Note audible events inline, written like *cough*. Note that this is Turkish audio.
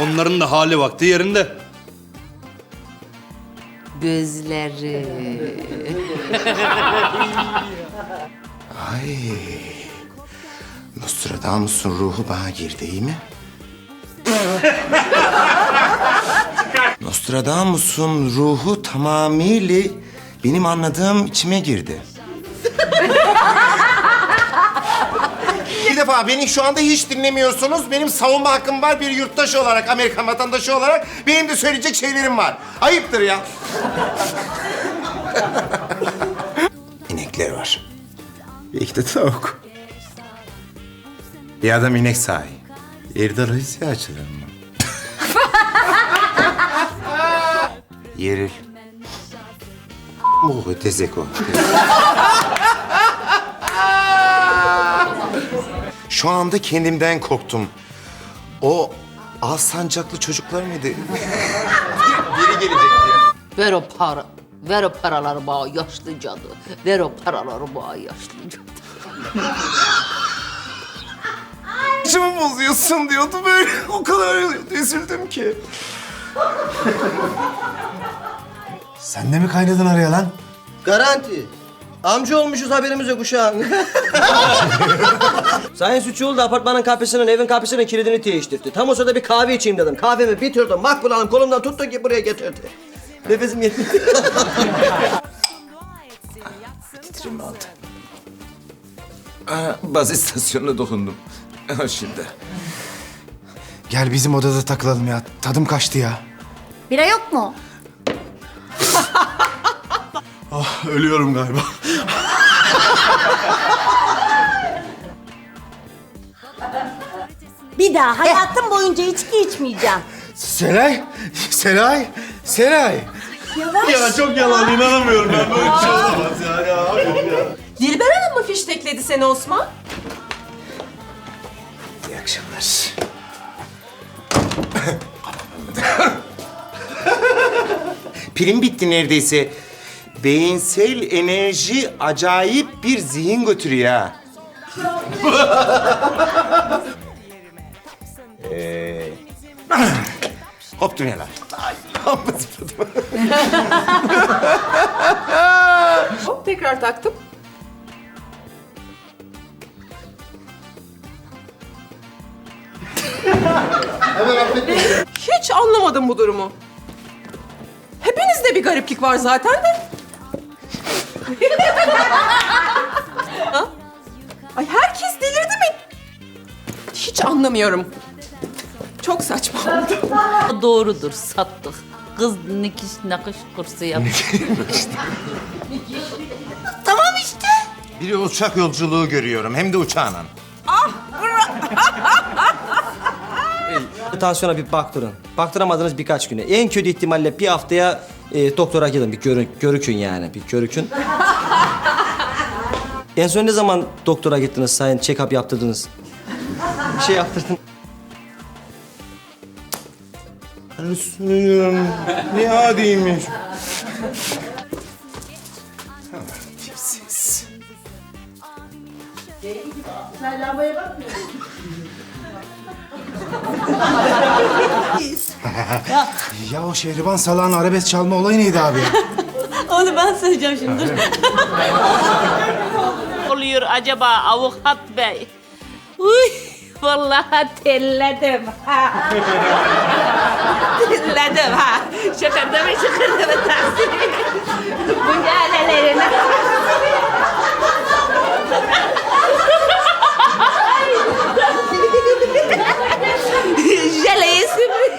Onların da hali vakti yerinde. Gözleri. Ay. Nostradamus'un ruhu bana girdi iyi mi? Nostradamus'un ruhu tamamıyla benim anladığım içime girdi. Defa beni şu anda hiç dinlemiyorsunuz. Benim savunma hakkım var bir yurttaş olarak, Amerikan vatandaşı olarak. Benim de söyleyecek şeylerim var. Ayıptır ya. *laughs* İnekler var. Belki de tavuk. Bir adam inek sahi. Erdal Hüsnü açılır mı? *laughs* Yeril. Bu tezeko. Şu anda kendimden korktum. O Alsancaklı çocuklar mıydı? Biri gelecek diye. Ver o para. Ver o paraları bana yaşlı cadı. Ver o paraları bana yaşlı cadı. Saçımı bozuyorsun diyordu böyle. O kadar üzüldüm ki. Sen de mi kaynadın araya lan? Garanti. Amca olmuşuz haberimiz yok uşağım. *laughs* Sayın Sütçüoğlu da apartmanın kapısının, evin kapısının kilidini değiştirdi. Tam o sırada bir kahve içeyim dedim. Kahvemi bitirdim. Makbul Hanım kolumdan tuttu ki buraya getirdi. Nefesim yetmedi. Titrim aldı. Aa, baz istasyonuna dokundum. Şimdi. Gel bizim odada takılalım ya. Tadım kaçtı ya. Bira yok mu? *laughs* Ölüyorum galiba. Bir daha hayatım boyunca içki içmeyeceğim. Seray, Seray, Seray. Ya çok yalan inanamıyorum ben böyle bir şey olamaz ya. ya. Dilber Hanım mı fiştekledi seni Osman? İyi akşamlar. Pilim bitti neredeyse. Beyinsel enerji acayip bir zihin götürüyor ha. *laughs* ee... Lan. Ay, amma zıpladım. Hop tekrar taktım. Hiç anlamadım bu durumu. Hepinizde bir gariplik var zaten de. Ha? Ay herkes delirdi mi? Hiç anlamıyorum. Çok saçma oldu. Doğrudur sattık. Kız nikiş nakış kursu yaptı. Tamam işte. Bir uçak yolculuğu görüyorum. Hem de uçağla. Tansiyona bir baktırın. Baktıramadınız birkaç güne. En kötü ihtimalle bir haftaya e, doktora gidin. Bir görün, görükün yani. Bir görükün. *laughs* en son ne zaman doktora gittiniz sayın? Check-up yaptırdınız? Bir şey yaptırdın. Hani söylüyorum. Ne adiymiş. Tipsiz. *laughs* Ya o Şehriban Salah'ın arabesk çalma olayı neydi abi? *laughs* Onu ben söyleyeceğim şimdi. Dur. *laughs* oluyor acaba avukat bey? Uy, vallahi telledim ha. telledim ha. Mı şakırdı mı tahsin? Bu gelelerini. Jeleyesi mi?